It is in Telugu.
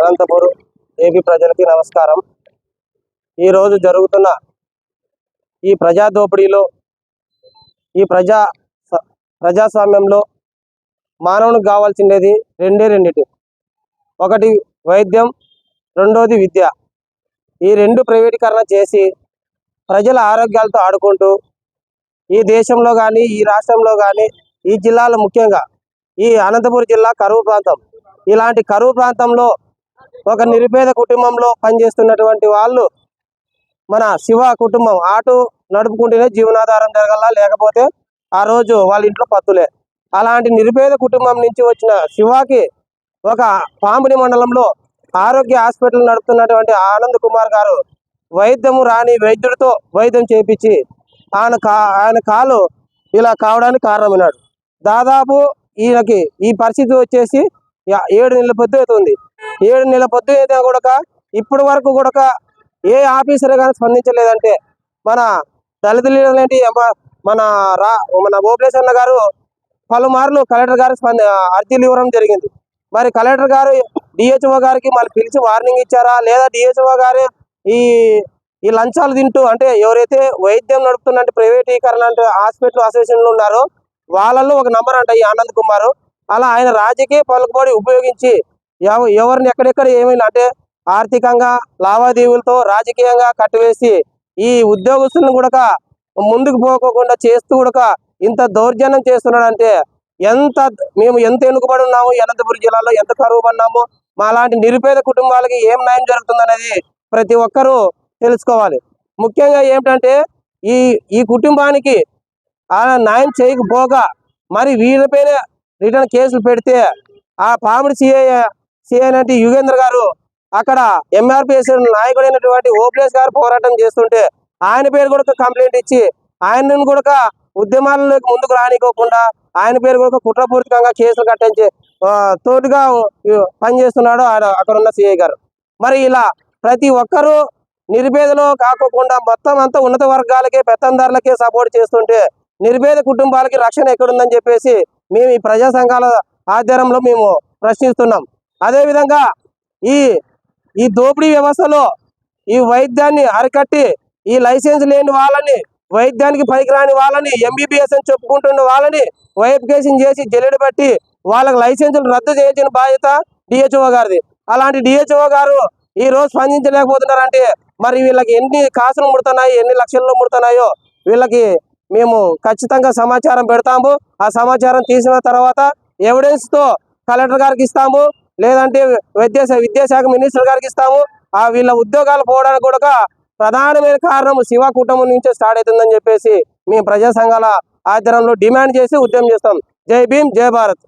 అనంతపురం ఏపీ ప్రజలకి నమస్కారం. ఈరోజు జరుగుతున్న ఈ ప్రజా దోపిడీలో ఈ ప్రజా ప్రజాస్వామ్యంలో మానవునికి కావాల్సిండేది రెండే రెండిటి. ఒకటి వైద్యం రెండోది విద్య. ఈ రెండు ప్రైవేటీకరణ చేసి ప్రజల ఆరోగ్యాలతో ఆడుకుంటూ ఈ దేశంలో కానీ ఈ రాష్ట్రంలో కానీ ఈ జిల్లాలో ముఖ్యంగా ఈ అనంతపురం జిల్లా కరువు ప్రాంతం. ఇలాంటి కరువు ప్రాంతంలో ఒక నిరుపేద కుటుంబంలో పనిచేస్తున్నటువంటి వాళ్ళు మన శివ కుటుంబం ఆటో నడుపుకుంటేనే జీవనాధారం జరగల? లేకపోతే ఆ రోజు వాళ్ళ ఇంట్లో పత్తులే. అలాంటి నిరుపేద కుటుంబం నుంచి వచ్చిన శివకి ఒక పాంబడి మండలంలో ఆరోగ్య హాస్పిటల్ నడుపుతున్నటువంటి ఆనంద్ కుమార్ గారు వైద్యము రాని వైద్యుడితో వైద్యం చేపించి ఆయన కా ఆయన కాలు ఇలా కావడానికి కారణమైనాడు. దాదాపు ఈయనకి ఈ పరిస్థితి వచ్చేసి ఏడు నెలల పొద్దు అవుతుంది. ఏడు నెల పొద్దు అయితే కూడా ఇప్పటి వరకు కూడా ఏ ఆఫీసర్ కానీ స్పందించలేదంటే మన దళిత ఏంటి మన రా మన ఓపలేష్ గారు పలుమార్లు కలెక్టర్ గారు స్పంది అర్జీలు ఇవ్వడం జరిగింది. మరి కలెక్టర్ గారు డిహెచ్ఓ గారికి మళ్ళీ పిలిచి వార్నింగ్ ఇచ్చారా? లేదా డిహెచ్ఓ గారు ఈ ఈ లంచాలు తింటూ అంటే ఎవరైతే వైద్యం నడుపుతున్న ప్రైవేటీకరణ అంటే హాస్పిటల్ అసోసియేషన్లు ఉన్నారో వాళ్ళలో ఒక నంబర్ అంట ఈ ఆనంద్ కుమార్. అలా ఆయన రాజకీయ పలుకుబడి ఉపయోగించి ఎవరిని ఎక్కడెక్కడ ఏమైనా అంటే ఆర్థికంగా లావాదేవీలతో రాజకీయంగా కట్టివేసి ఈ ఉద్యోగస్తులను కూడా ముందుకు పోకోకుండా చేస్తూ కూడా ఇంత దౌర్జన్యం చేస్తున్నాడంటే ఎంత మేము ఎంత ఎన్నుకబడి ఉన్నాము అనంతపురం జిల్లాలో ఎంత కరువు పడినాము మా లాంటి నిరుపేద కుటుంబాలకి ఏం న్యాయం జరుగుతుందనేది ప్రతి ఒక్కరూ తెలుసుకోవాలి. ముఖ్యంగా ఏమిటంటే ఈ ఈ కుటుంబానికి ఆ న్యాయం చేయకపోగా మరి వీళ్ళపైన రిటర్న్ కేసులు పెడితే ఆ పాముడి సిఐ సిఐ యుగేంద్ర గారు అక్కడ ఎంఆర్పిఎస్ నాయకుడైనటువంటి ఓపీఎస్ గారు పోరాటం చేస్తుంటే ఆయన పేరు కూడా కంప్లైంట్ ఇచ్చి ఆయనను కూడా ఉద్యమాలలోకి ముందుకు రానికోకుండా ఆయన పేరు కూడా కుట్రపూరితంగా కేసులు కట్టించి తోటిగా తోడుగా పనిచేస్తున్నాడు ఆయన అక్కడ ఉన్న సిఐ గారు. మరి ఇలా ప్రతి ఒక్కరూ నిరుపేదలో కాకోకుండా మొత్తం అంతా ఉన్నత వర్గాలకే పెత్తందారులకే సపోర్ట్ చేస్తుంటే నిరుపేద కుటుంబాలకి రక్షణ ఎక్కడుందని చెప్పేసి మేము ఈ ప్రజా సంఘాల ఆధ్వర్యంలో మేము ప్రశ్నిస్తున్నాం. అదేవిధంగా ఈ ఈ దోపిడీ వ్యవస్థలో ఈ వైద్యాన్ని అరికట్టి ఈ లైసెన్స్ లేని వాళ్ళని వైద్యానికి పనికిరాని వాళ్ళని ఎంబీబీఎస్ అని చెప్పుకుంటున్న వాళ్ళని వైఫికేషన్ చేసి జల్లెడు బట్టి వాళ్ళకి లైసెన్సులు రద్దు చేయించిన బాధ్యత డిహెచ్ఓ గారిది. అలాంటి డిహెచ్ఓ గారు ఈ రోజు స్పందించలేకపోతున్నారంటే మరి వీళ్ళకి ఎన్ని కాసులు ముడుతున్నాయి ఎన్ని లక్షల్లో ముడుతున్నాయో వీళ్ళకి మేము ఖచ్చితంగా సమాచారం పెడతాము. ఆ సమాచారం తీసిన తర్వాత ఎవిడెన్స్తో కలెక్టర్ గారికి ఇస్తాము. లేదంటే విద్యా విద్యాశాఖ మినిస్టర్ గారికి ఇస్తాము. ఆ వీళ్ళ ఉద్యోగాలు పోవడానికి కూడా ప్రధానమైన కారణం శివ కుటుంబం నుంచే స్టార్ట్ అవుతుందని చెప్పేసి మేము ప్రజా సంఘాల ఆధ్వర్యంలో డిమాండ్ చేసి ఉద్యమం చేస్తాం. జై భీమ్ జై భారత్.